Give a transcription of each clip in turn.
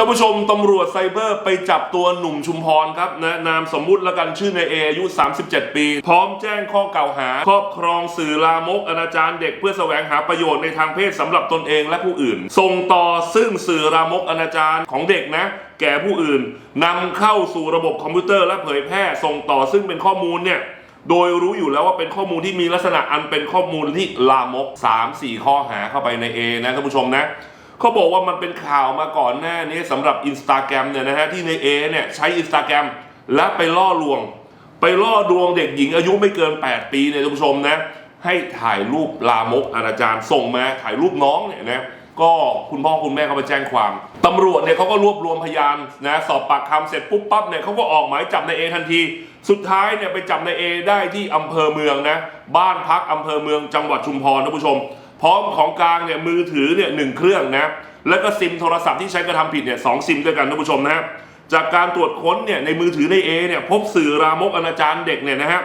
ท่านผู้ชมตำรวจไซเบอร์ไปจับตัวหนุ่มชุมพรครับนะนามสมมุติและกันชื่อในเออายุ 37 ปี พร้อมแจ้งข้อกล่าวหา ครอบครองสื่อลามกอนาจารเด็กเพื่อแสวงหาประโยชน์ในทางเพศสำหรับตนเองและผู้อื่น ส่งต่อซึ่งสื่อลามกอนาจารของเด็กนะแก่ผู้อื่นนำเข้าสู่ระบบคอมพิวเตอร์และเผยแพร่ส่งต่อซึ่งเป็นข้อมูลเนี่ยโดยรู้อยู่แล้วว่าเป็นข้อมูลที่มีลักษณะอันเป็นข้อมูลที่ลามก 3 4 ข้อหาเข้าไปใน A นะท่านผู้ชมนะ เขาบอกว่ามันเป็นข่าวมาก่อนหน้านี้สำหรับ Instagram เนี่ยนะฮะที่ใน A เนี่ยใช้ Instagram และไปล่อลวง ไปล่อดวงเด็กหญิงอายุไม่เกิน 8 ปีเนี่ยท่านผู้ชมนะให้ถ่ายรูปลามกอนาจารส่งมาถ่ายรูปน้องเนี่ยนะก็คุณพ่อคุณแม่เขาไปแจ้งความตำรวจเนี่ยเขาก็รวบรวมพยานนะสอบปากคำเสร็จปุ๊บปั๊บเนี่ยเขาก็ออกหมายจับในเอทันที สุดท้ายเนี่ยไปจับในเอได้ที่อำเภอเมืองนะบ้านพักอำเภอเมืองจังหวัดชุมพรท่านผู้ชม พร้อมของกลางเนี่ยมือถือเนี่ยหนึ่งเครื่องนะแล้วก็ซิมโทรศัพท์ที่ใช้กระทำผิดเนี่ยสองซิมด้วยกันท่านผู้ชมนะจากการตรวจค้นเนี่ยในมือถือในเอเนี่ยพบสื่อรามกอนาจารเด็กเนี่ยนะฮะ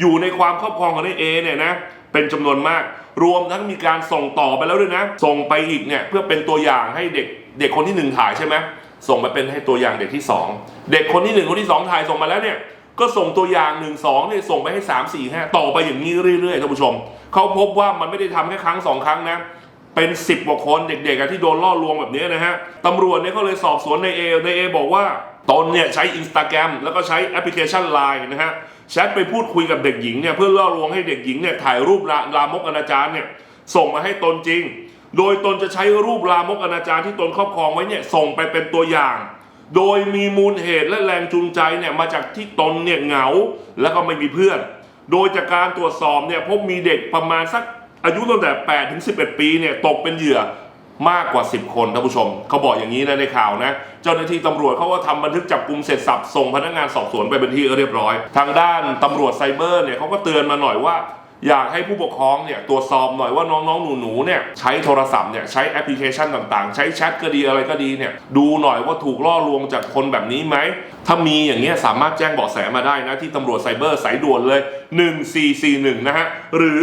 อยู่ในความครอบครองของในเอเนี่ยนะเป็นจำนวนมาก รวมทั้งมีการส่งต่อไปแล้วด้วยนะ ส่งไปอีกเนี่ยเพื่อเป็นตัวอย่างให้เด็กเด็กคนที่หนึ่งถ่ายใช่ไหมส่งไปเป็นให้ตัวอย่างเด็กที่สองเด็กคนที่หนึ่งคนที่สองถ่ายส่งมาแล้วเนี่ย ก็ส่งตัวอย่างหนึ่งสองเนี่ยส่งไปให้สามสี่ห้าต่อไปอย่างนี้เรื่อยๆท่านผู้ชม เขาพบว่ามันไม่ได้ทำแค่ครั้งสองครั้งนะ เป็นสิบกว่าคนเด็กๆที่โดนล่อลวงแบบนี้นะฮะตำรวจเนี่ยก็เลยสอบสวนในเอในเอบอกว่าตนเนี่ยใช้ Instagram แล้วก็ใช้แอปพลิเคชัน Line นะฮะแชทไปพูดคุยกับเด็กหญิงเนี่ยเพื่อล่อลวงให้เด็กหญิงเนี่ยถ่ายรูปลาลามกอนาจารเนี่ยส่งมาให้ตนจริง โดยตนจะใช้รูปลามกอนาจารที่ตนครอบครองไว้เนี่ยส่งไปเป็นตัวอย่าง โดยมีมูลเหตุและแรงจูงใจเนี่ยมาจากที่ตนเนี่ยเหงาแล้วก็ไม่มีเพื่อน โดยจากการตรวจสอบเนี่ยพบมีเด็กประมาณสักอายุตั้งแต่8ถึง11 ปีเนี่ยตกเป็นเหยื่อมากกว่า 10 คนท่านผู้ชม เขาบอกอย่างนี้นะในข่าวนะ เจ้าหน้าที่ตำรวจเขาก็ทำบันทึกจับกลุ่มเสร็จสับส่งพนักงานสอบสวนไปเป็นที่เรียบร้อย ทางด้านตำรวจไซเบอร์เนี่ยเขาก็เตือนมาหน่อยว่า อยากให้ผู้ปกครองเนี่ยตรวจสอบหน่อยว่าน้องๆ หนูๆ เนี่ยใช้โทรศัพท์เนี่ยใช้แอปพลิเคชันต่างๆ ใช้แชทก็ดีอะไรก็ดีเนี่ยดูหน่อยว่าถูกล่อลวงจากคนแบบนี้ไหม ถ้ามีอย่างเงี้ยสามารถแจ้งเบาะแสมาได้นะ ที่ตำรวจไซเบอร์สายด่วนเลย 1441 นะฮะ หรือ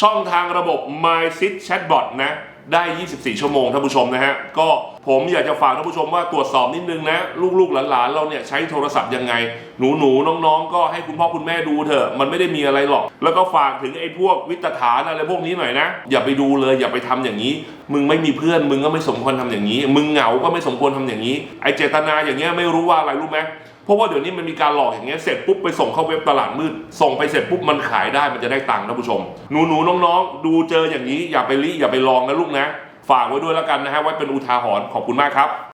ช่องทางระบบ My Sit Chatbot นะ ได้ 24 ชั่วโมงท่านผู้ชมนะฮะก็ ผมอยากจะฝากท่านผู้ชมว่าตรวจสอบนิดนึงนะ ลูกๆหลานๆเราเนี่ยใช้โทรศัพท์ยังไง หนูๆน้องๆ ก็ให้คุณพ่อคุณแม่ดูเถอะมันไม่ได้มีอะไรหรอก แล้วก็ฝากถึงไอ้พวกวิตฐานอะไรพวกนี้หน่อยนะ อย่าไปดูเลยอย่าไปทำอย่างนี้ มึงไม่มีเพื่อนมึงก็ไม่สมควรทำอย่างนี้ มึงเหงาก็ไม่สมควรทำอย่างนี้ ไอ้เจตนาอย่างเงี้ยไม่รู้ว่าอะไรรู้ไหมเพราะว่าเดี๋ยวนี้มันมีการหลอกอย่างเงี้ยเสร็จปุ๊บไปส่งเข้าเว็บตลาดมืด ส่งไปเสร็จปุ๊บมันขายได้มันจะได้ตังค์ท่านผู้ชม หนูหนูๆน้องๆ ดูเจออย่างนี้อย่าไปรีอย่าไปลองนะลูกนะ ฝากไว้ด้วยแล้วกันนะฮะไว้เป็นอุทาหรณ์ขอบคุณมากครับ